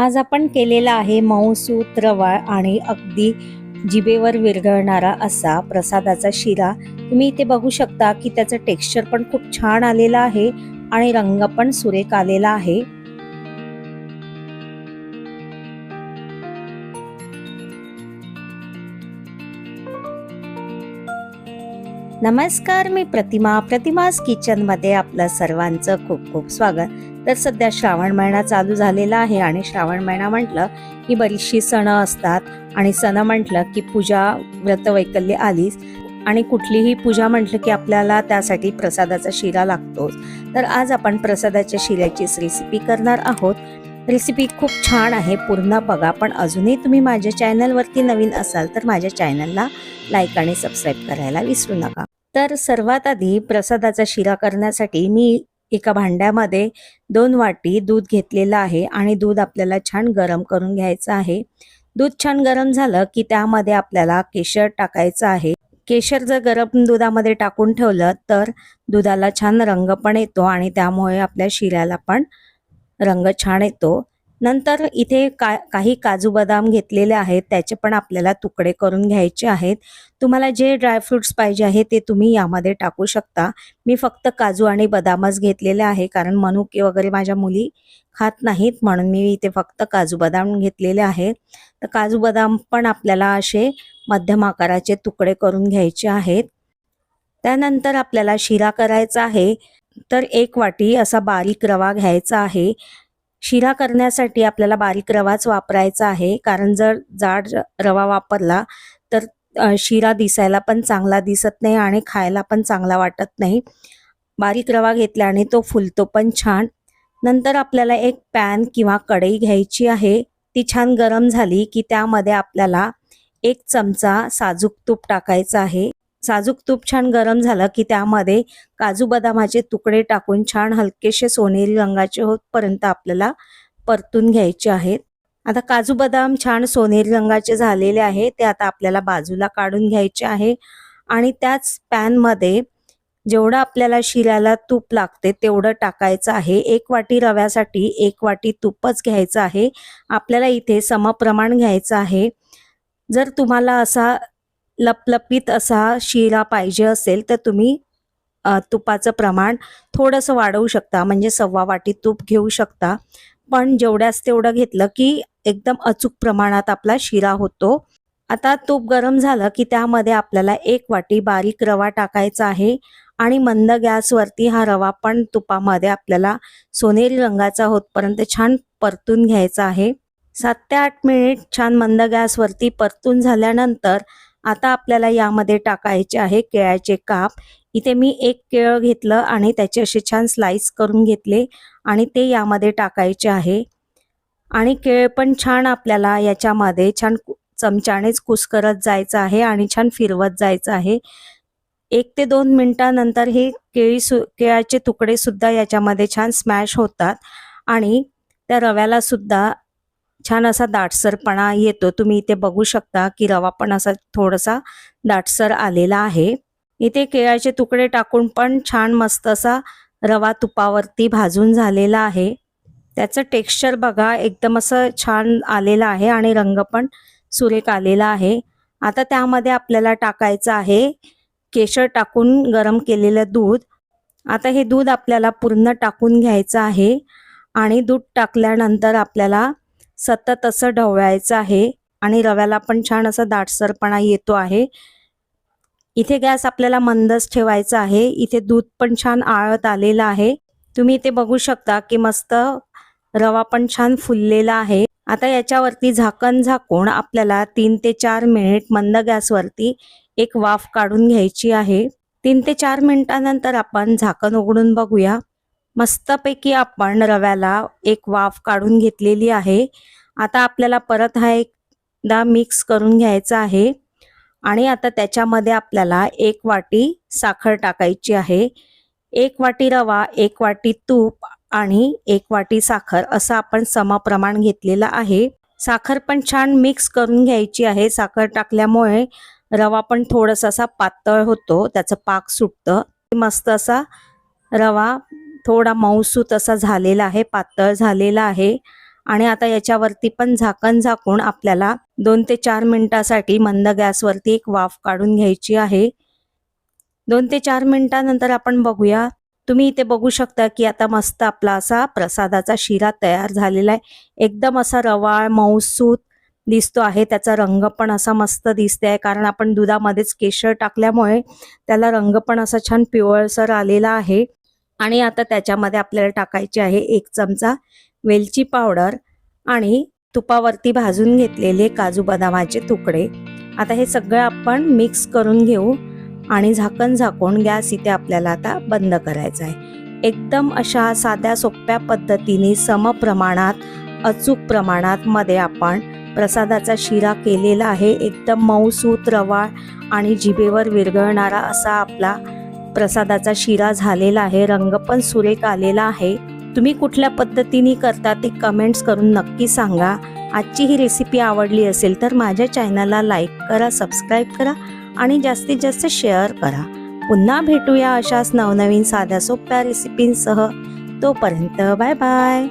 आज आपण केलेला आहे मऊसूत रवा आणि अगदी जिभेवर विरघळणारा असा प्रसादाचा शिरा. तुम्ही इथे बघू शकता की त्याचं टेक्स्चर पण खूप छान आलेलं आहे आणि रंग पण सुरेख आलेला आहे. नमस्कार मी प्रतिमा प्रतिमास किचनमध्ये आपलं सर्वांचं खूप खूप स्वागत. तर सध्या श्रावण महिना चालू झालेला आहे आणि श्रावण महिना म्हटलं की बरीचशी सण असतात आणि सण म्हटलं की पूजा व्रत वैकल्य आलीच आणि कुठलीही पूजा म्हटलं की आपल्याला त्यासाठी प्रसादाचा शिरा लागतोच. तर आज आपण प्रसादाच्या शिऱ्याचीच रेसिपी करणार आहोत. रेसिपी खूप छान आहे पूर्ण बघा. पण अजूनही तुम्ही माझ्या चॅनलवरती नवीन असाल तर माझ्या चॅनलला लाईक आणि सबस्क्राईब करायला विसरू नका. तर सर्वात आधी प्रसादाचा शिरा करण्यासाठी मी एका भांड्यामध्ये दोन वाटी दूध घेतलेलं आहे आणि दूध आपल्याला छान गरम करून घ्यायचं आहे. दूध छान गरम झालं की त्यामध्ये आपल्याला केशर टाकायचं आहे. केशर जर गरम दुधामध्ये टाकून ठेवलं तर दुधाला छान रंग पण येतो आणि त्यामुळे आपल्या शिऱ्याला पण रंग छान येतो. नंतर इथे का काही काजू बदाम घेतलेले आहेत त्याचे पण आपल्याला तुकडे करून घ्यायचे आहेत. तुम्हाला जे ड्रायफ्रुट्स पाहिजे आहे ते तुम्ही यामध्ये टाकू शकता. मी फक्त काजू आणि बदामच घेतलेले आहे कारण मनुके वगैरे माझ्या मुली खात नाहीत म्हणून मी इथे फक्त काजू बदाम घेतलेले आहेत तर काजू बदाम पण आपल्याला असे मध्यम आकाराचे तुकडे करून घ्यायचे आहेत. त्यानंतर आपल्याला शिरा करायचा आहे. तर एक वाटी असा बारीक रवा घ्यायचा आहे. शिरा करण्यासाठी आपल्याला बारीक रवाच वापरायचा आहे. कारण जर जाड रवा वापरला तर शिरा दिसायला पण चांगला दिसत नाही आणि खायला पण चांगला वाटत नाही. बारीक रवा घेतल्याने तो फुलतो पण छान. नंतर आपल्याला एक पॅन किंवा कढई घ्यायची आहे. ती छान गरम झाली की त्यामध्ये आपल्याला एक चमचा साजूक तूप टाकायचं आहे. साजूक तूप छान गरम झालं की त्यामध्ये काजू बदामाचे तुकडे टाकून छान हलकेसे सोनेरी रंगाचे होतपर्यंत आपल्याला परतून घ्यायचे आहेत. आता काजू बदाम छान सोनेरी रंगाचे झालेले आहे ते आता आपल्याला बाजूला काढून घ्यायचे आहे. आणि त्याच पॅनमध्ये जेवढं आपल्याला शिऱ्याला तूप लागते तेवढं टाकायचं आहे. एक वाटी रव्यासाठी एक वाटी तूपच घ्यायचं आहे. आपल्याला इथे समप्रमाण घ्यायचं आहे. जर तुम्हाला असा लपलपीत असा शिरा पाहिजे असेल तर तुम्ही तुपाचं प्रमाण थोडंसं वाढवू शकता. म्हणजे सव्वा वाटी तूप घेऊ शकता. पण जेवढ्याच तेवढं घेतलं की एकदम अचूक प्रमाणात आपला शिरा होतो. आता तूप गरम झालं की त्यामध्ये आपल्याला एक वाटी बारीक रवा टाकायचा आहे आणि मंद गॅसवरती हा रवा पण तुपामध्ये आपल्याला सोनेरी रंगाचा होतपर्यंत छान परतून घ्यायचा आहे. सात ते आठ मिनिट छान मंद गॅसवरती परतून झाल्यानंतर आता आपल्याला यामध्ये टाकायचे आहे केळ्याचे काप. इथे मी एक केळ घेतलं आणि त्याचे असे छान स्लाइस करून घेतले आणि ते यामध्ये टाकायचे आहे. आणि केळ पण छान आपल्याला याच्यामध्ये छान कु- चमच्यानेच कुस्करत जायचं आहे आणि छान फिरवत जायचं आहे. एक ते दोन मिनटानंतर हे केळी सु केळाचे तुकडे सुद्धा याच्यामध्ये छान स्मॅश होतात आणि त्या रव्याला सुद्धा छान असा दाटसरपणा येतो. तुम्ही इथे बघू शकता की रवा पण असा थोडासा दाटसर आलेला आहे. इथे केळाचे तुकडे टाकून पण छान मस्त असा रवा तुपावरती भाजून झालेला आहे. त्याचं टेक्स्चर बघा एकदम असं छान आलेलं आहे आणि रंग पण सुरेख आलेला आहे. आता त्यामध्ये आपल्याला टाकायचं आहे केशर टाकून गरम केलेलं दूध. आता हे दूध आपल्याला पूर्ण टाकून घ्यायचं आहे आणि दूध टाकल्यानंतर आपल्याला सतत असं ढवळायचं आहे आणि रव्याला पण छान असा दाटसरपणा येतो आहे. इथे गॅस आपल्याला मंदच ठेवायचा आहे. इथे दूध पण छान आळत आलेलं आहे. तुम्ही इथे बघू शकता की मस्त रवा पण छान फुललेला आहे. आता याच्यावरती झाकण झाकून आपल्याला तीन ते चार मिनिट मंद गॅसवरती एक वाफ काढून घ्यायची आहे. तीन ते चार मिनिटानंतर आपण झाकण उघडून बघूया. मस्तपैकी आपण रव्याला एक वाफ काढून घेतलेली आहे. आता आपल्याला परत हा एकदा मिक्स करून घ्यायचा आहे. आणि आता त्याच्यामध्ये आपल्याला एक वाटी साखर टाकायची आहे. एक वाटी रवा एक वाटी तूप आणि एक वाटी साखर असं आपण समप्रमाण घेतलेलं आहे. साखर पण छान मिक्स करून घ्यायची आहे. साखर टाकल्यामुळे रवा पण थोडासा असा पातळ होतो. त्याचं पाक सुटतं. मस्त असा रवा थोडा मऊसूत असा झालेला आहे पातळ झालेला आहे. आणि आता याच्यावरती पण झाकण झाकून आपल्याला दोन ते चार मिनिटासाठी मंद गॅसवरती एक वाफ काढून घ्यायची आहे. दोन ते चार मिनिटानंतर आपण बघूया. तुम्ही इथे बघू शकता की आता मस्त आपला असा प्रसादाचा शिरा तयार झालेला आहे. एकदम असा रवाळ मऊसूत दिसतो आहे. त्याचा रंग पण असा मस्त दिसते आहे कारण आपण दुधामध्येच केशर टाकल्यामुळे त्याला रंग पण असा छान पिवळसर आलेला आहे. आणि आता त्याच्यामध्ये आपल्याला टाकायची आहे एक चमचा वेलची पावडर आणि तुपावरती भाजून घेतलेले काजू बदामाचे तुकडे. आता हे सगळं आपण मिक्स करून घेऊ आणि झाकण झाकून गॅस इथे आपल्याला आता बंद करायचा आहे. एकदम अशा साध्या सोप्या पद्धतीने समप्रमाणात अचूक प्रमाणात मध्ये आपण प्रसादाचा शिरा केलेला आहे. एकदम मऊसूत रवाळ आणि जिभेवर विरघळणारा असा आपला प्रसादाचा शिरा झालेला आहे रंग पण सुरेख आलेला आहे. तुम्ही कुठल्या पद्धतीने करता ते कमेंट्स करून नक्की सांगा. आजची ही रेसिपी आवडली असेल तर माझ्या चॅनलला लाईक करा सबस्क्राईब करा आणि जास्तीत जास्त शेअर करा. पुन्हा भेटूया अशाच नवनवीन साध्या सोप्या रेसिपींसह तोपर्यंत बाय बाय